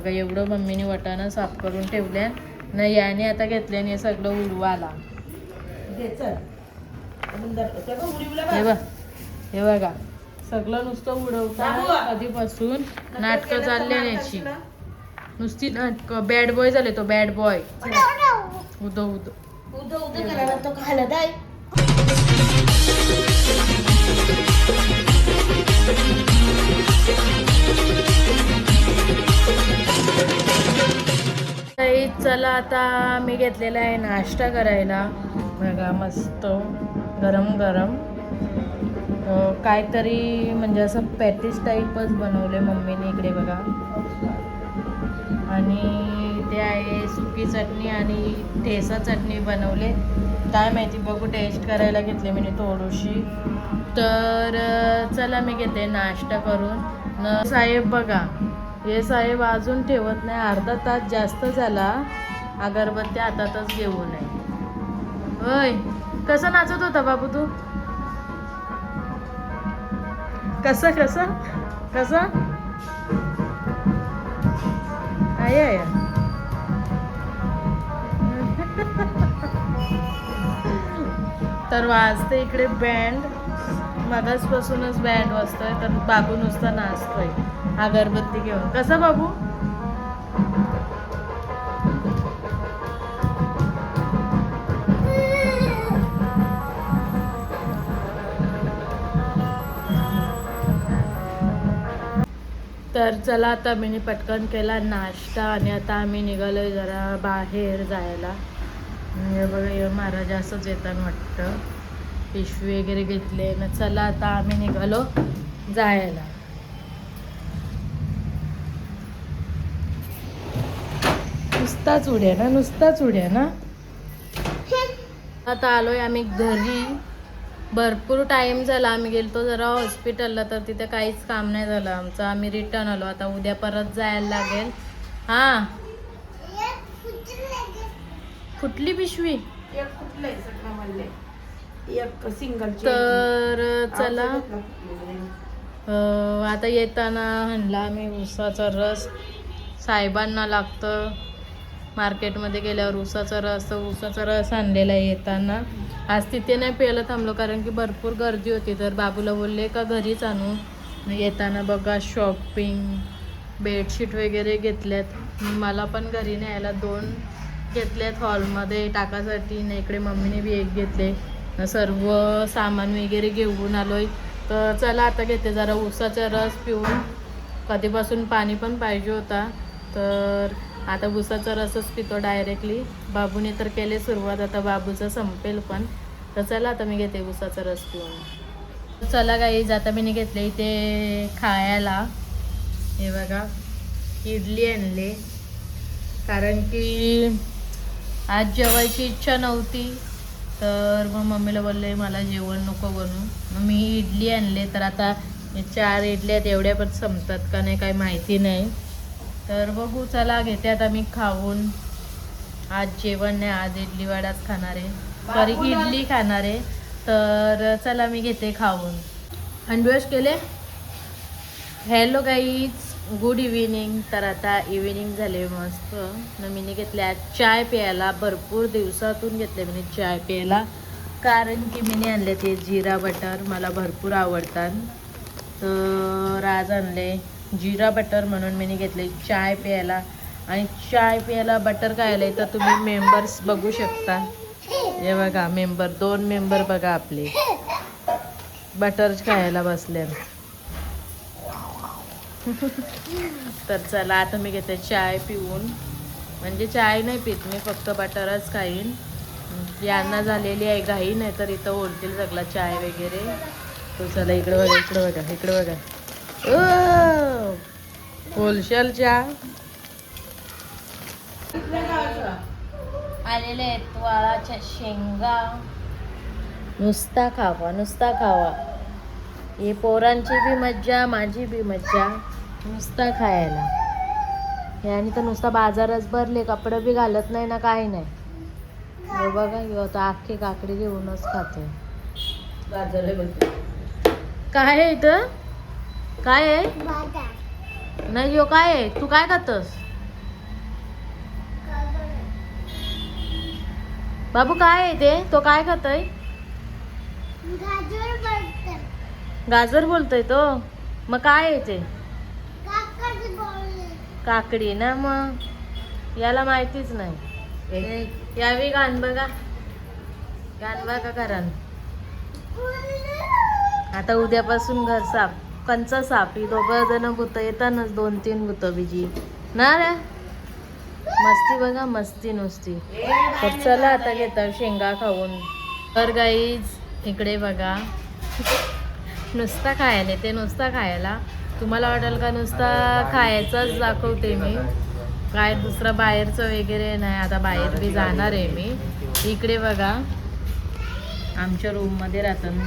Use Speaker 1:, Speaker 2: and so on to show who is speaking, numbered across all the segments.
Speaker 1: बघा एवढं मम्मीने वटाणं साफ करून ठेवल्या. न याने आता घेतल्याने सगळं उडवाला हे
Speaker 2: बघ.
Speaker 1: हे बघा. सगळं नुसतं उडवता. कधीपासून नाटकं चालले याची? नुसती नाटकं. बॅड बॉय झाले तो बॅड बॉय उदो उदो
Speaker 2: उदं उदं करायला तो
Speaker 1: चला आता मी घेतलेला आहे नाश्ता करायला. बघा मस्त. गरम गरम. काहीतरी म्हणजे असं पॅटीस टाईपच बनवले मम्मीने इकडे बघा. आणि ते आहे सुकी चटणी आणि ठेसा चटणी बनवले. काय माहिती बघू टेस्ट करायला घेतले मी थोडीशी. तर चला मी घेते नाश्ता करून. न साहेब बघा. हे साहेब अजून ठेवत नाही. अर्धा तास जास्त झाला. अगरबत्ती हातातच घेऊ नये. होय. कसं नाचत होता बाबू तू? कसं कसं? कसं? आहे आहे तर वाजते इकडे बँड मगाचपासूनच बँड वाजतोय तर बाबू नुसता नाचतोय. अगरबत्ती घेऊन. कसं बाबू? तर चला आता मी पटकन केला नाश्ता आणि आता आम्ही निघालोय जरा बाहेर जायला. म्हणजे बघा महाराज असंच येतात वाटतं. पिशवी वगैरे घेतले. ना चला आता आम्ही निघालो जायला. नुसताच उड्या ना नुसताच उड्या ना? आता आलोय आम्ही घरी. भरपूर टाइम झाला. आम्ही गेलतो जरा हॉस्पिटलला तर तिथे काहीच काम नाही झालं आमचं. आम्ही रिटर्न आलो. आता उद्या परत जायला लागेल. हा. कुठली पिशवी? तर चला. आता येताना म्हणला आम्ही उसाचा रस. साहेबांना लागतं. मार्केटमध्ये गेल्यावर उसाचा रस तर उसाचा रस आणलेला आहे येताना. आज तिथे नाही प्यायला थांबलो कारण की भरपूर गर्दी होती. तर बाबूला बोलले का घरीच आणू. येताना बघा शॉपिंग बेडशीट वगैरे घेतल्यात. मला पण घरी न्यायला दोन घेतल्यात हॉलमध्ये टाकासाठी. ना इकडे मम्मीने बी एक घेतले. सर्व सामान वगैरे घेऊन आलोय. तर चला आता घेते जरा उसाचा रस पिऊन. कधीपासून पाणी पण पाहिजे होता. तर आता भुसाचा रसच पितो डायरेक्टली बाबूने तर केले सुरुवात आता बाबूचं संपेल पण. तर चला आता मी घेते उसाचा रस पिऊन. चला काही आता मी घेतले इथे खायला. हे बघा इडली आणले. कारण की आज जेवायची इच्छा नव्हती. तर मग मम्मीला बोलले मला जेवण नको बनवू. मग मी इडली आणले. तर आता चार इडल्या एवढ्या पण संपतात का नाही काही माहिती नाही. तर बघू चला घेते आता मी खाऊन. आज जेवण नाही आज इडली वडाच खाणार आहे. सॉरी इडली खाणार आहे. तर चला मी घेते खाऊन. हँडवॉश केले? हॅलो गाईज गुड इव्हिनिंग तर आता इव्हिनिंग झाले मस्त. नमीने घेतल्या. चाय प्यायला भरपूर दिवसातून घेतले मी चाय प्यायला. कारण की मी आणले ते जिरा बटर. मला भरपूर आवडतात. तर आज आणले जिरा बटर म्हणून मी घेतले चाय प्यायला. आणि चाय प्यायला बटर खायला तर तुम्ही मेंबर्स बघू शकता. हे बघा मेंबर दोन मेंबर बघा आपले. बटर खायला बसले. तर चला आता मी घेते चाय पिऊन. म्हणजे चाय नाही पित मी फक्त बटरच खाईन. यांना झालेली आहे घाई नाही तर इथं ओढतील सगळा चाय वगैरे. तो चला इकडे बघा इकडे बघा इकडे बघा. ओ, होलसेल चहा आलेले आहेत वाळाच्या शेंगा. नुसता खावा नुसता खावा. हे पोरांची बी मज्जा माझी बी मज्जा. नुसता खायला. हे आणि तर नुसता बाजारच भरले कपडे बी घालत नाही ना काही नाही. हे बघा हे आता अख्खी काकडी घेऊनच खाते. काय आहे इथं? काय आहे? नाही यो काय आहे? तू काय खातस? बाबू काय आहे ते? तो काय खातय?
Speaker 3: गाजर
Speaker 1: बोलतोय. तो? मग काय आहे ते?
Speaker 3: काकडी
Speaker 1: ना मग? याला माहितीच नाही. यावी गान बघा. गान बघा कारण आता उद्यापासून घर साफ. कंचा सापी दोघं जण भूत येतातच दोन तीन भूत बिजी. ना रे? मस्ती बघा मस्ती नुसती. तर चला आता घेता शेंगा खाऊन. तर गाईज इकडे बघा. नुसता खायला ते नुसता खायला. तुम्हाला वाटेल का नुसता खायचाच दाखवते मी. काय दुसरं बाहेरचं वगैरे नाही आता बाहेर बी जाणार आहे मी. इकडे बघा. आमच्या रूममध्ये राहतात ना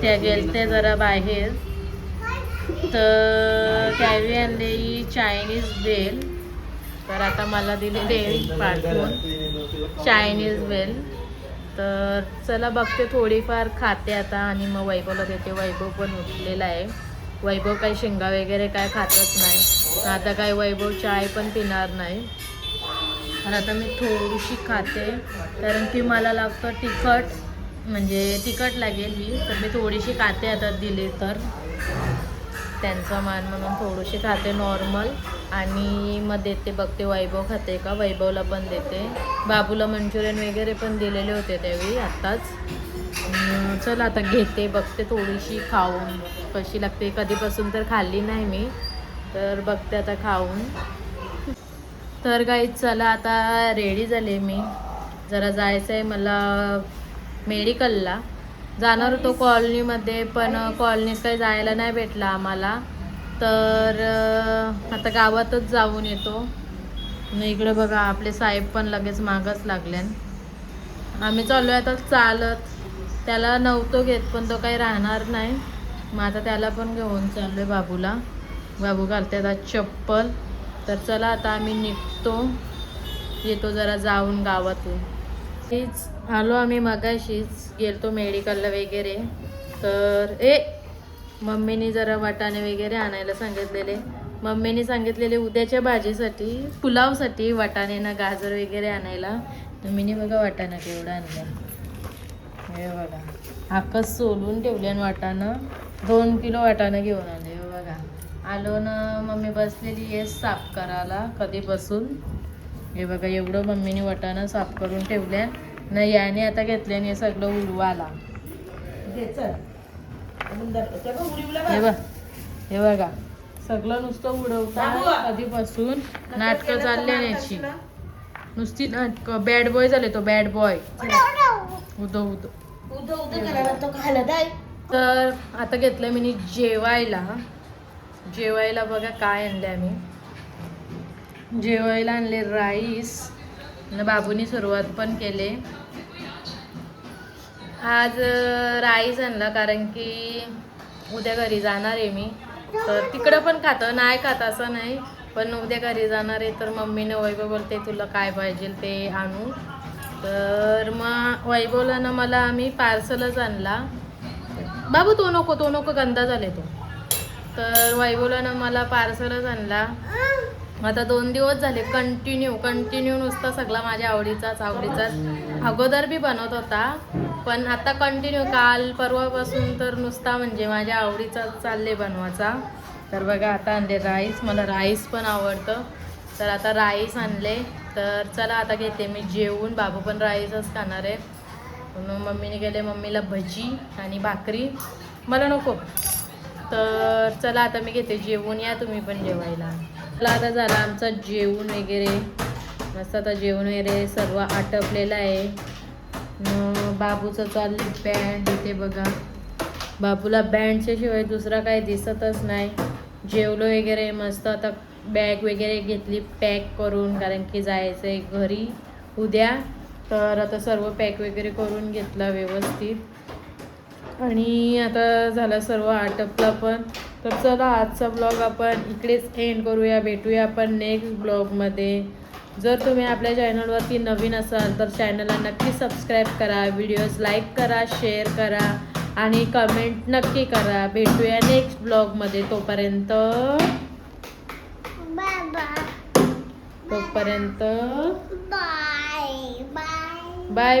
Speaker 1: त्या गेलते जरा बाहेर. तर त्यावेळी आणलेली चायनीज बेल तर आता मला दिलेली पाठवून. चायनीज बेल. तर चला बघते थोडीफार खाते आता आणि मग वैभवला देते. वैभव पण उठलेला आहे. वैभव काही शेंगा वगैरे काय खातच नाही. आता काय वैभव चाय पण पिणार नाही. तर आता मी थोडीशी खाते. कारण की मला लागतं तिखट. म्हणजे तिखट लागेल ही तर मी थोडीशी खाते आता दिली तर. त्यांचा मान म्हणून थोडीशी खाते नॉर्मल आणि मग देते बघते वैभव खाते का? वैभवला पण देते. बाबूला मंचुरियन वगैरे पण दिलेले होते त्यावेळी आत्ताच. चल आता घेते बघते थोडीशी खाऊन. कशी लागते कधीपासून तर खाल्ली नाही मी तर बघते आता खाऊन. तर काही चला आता रेडी झाले मी. जरा जायचं आहे मला मेडिकलला. जाणार होतो कॉलनीमध्ये पण कॉलनीत काही जायला नाही भेटलं आम्हाला. तर आता गावातच जाऊन येतो. मग इकडे बघा आपले साहेब पण लगेच मागच लागल्यान आम्ही चाललो आता चालत. त्याला नव्हतो घेत पण तो काही राहणार नाही. मग आता त्याला पण घेऊन चाललो आहे बाबूला. बाबू घालते आता चप्पल. तर चला आता आम्ही निघतो. येतो जरा जाऊन गावातून. हीच आलो आम्ही मगाशीच. गेलतो मेडिकलला वगैरे. तर ए मम्मीने जरा वाटाणे वगैरे आणायला सांगितलेले. मम्मीने सांगितलेले उद्याच्या भाजीसाठी पुलावसाठी वाटाणे ना गाजर वगैरे आणायला. तर मीने बघा वाटाणा केवढा आणला हे बघा. आकस सोलून ठेवले आणि वाटाणं. दोन किलो वाटाणं घेऊन आले. हे बघा. आलो ना मम्मी बसलेली आहे साफ करायला बसून हे बघा एवढं मम्मीने वाटाणं साफ करून ठेवल्या. न याने आता घेतल्याने सगळं उडवाला हे
Speaker 2: बघ.
Speaker 1: हे बघा. सगळं नुसतं उडवता. कधीपासून
Speaker 2: नंतर
Speaker 1: नाटकं चालले याची. नुसती नाटकं बॅड बॉय झाले तो बॅड बॉय उदो उदो. तर आता घेतलं मी जेवायला. जेवायला बघा काय आणले आम्ही जेवायला आणले राईस. बाबूनी सुरुवात पण केले. आज राईस आणला कारण की उद्या घरी जाणार आहे मी. तर तिकडं पण खातं नाही खात असं नाही. पण उद्या घरी जाणार आहे तर मम्मीनं वैभव बोलते तुला काय पाहिजे ते आणू. तर मग वैभवला ना मला आम्ही पार्सलच आणला. बाबू तो नको तो नको गंदा झाले तो. तर वैभवलानं मला पार्सलच आणला. आता दोन दिवस झाले कंटिन्यू कंटिन्यू नुसता सगळा माझ्या आवडीचाच आवडीचाच. अगोदर बी बनवत होता पण आता कंटिन्यू काल परवापासून तर नुसता म्हणजे माझ्या आवडीचाच चालले बनवायचा. तर बघा आता आणले राईस मला राईस पण आवडतं. तर आता राईस आणले तर चला आता घेते मी जेवून. बाबू पण राईसच खाणार आहे. मग मम्मीने गेले मम्मीला भजी आणि भाकरी. मला नको. तर चला आता मी घेते जेवून या तुम्ही पण जेवायला. चला आता झालं आमचं जेवण वगैरे. मस्त आता जेवण वगैरे सर्व आटपलेलं आहे. मग बाबूचं चाललं बँड इथे बघा. बाबूला बँडच्या शिवाय दुसरा काही दिसतच नाही. जेवलो वगैरे मस्त आता बॅग वगैरे घेतली पॅक करून कारण की जायचं आहे घरी. उद्या तर आता सर्व पॅक वगैरे करून घेतला व्यवस्थित. आणि आता झाला सर्व आटपला पण. तर चला आजचा ब्लॉग आपण इकडेच एंड करूया भेटूया आपण नेक्स्ट ब्लॉगमध्ये जर तुम्ही आपल्या चॅनलवरती नवीन असाल तर चॅनलला नक्की सबस्क्राईब करा व्हिडिओज लाईक करा शेअर करा आणि कमेंट नक्की करा. भेटूया नेक्स्ट ब्लॉगमध्ये तोपर्यंत तोपर्यंत बाय बाय.
Speaker 3: बाय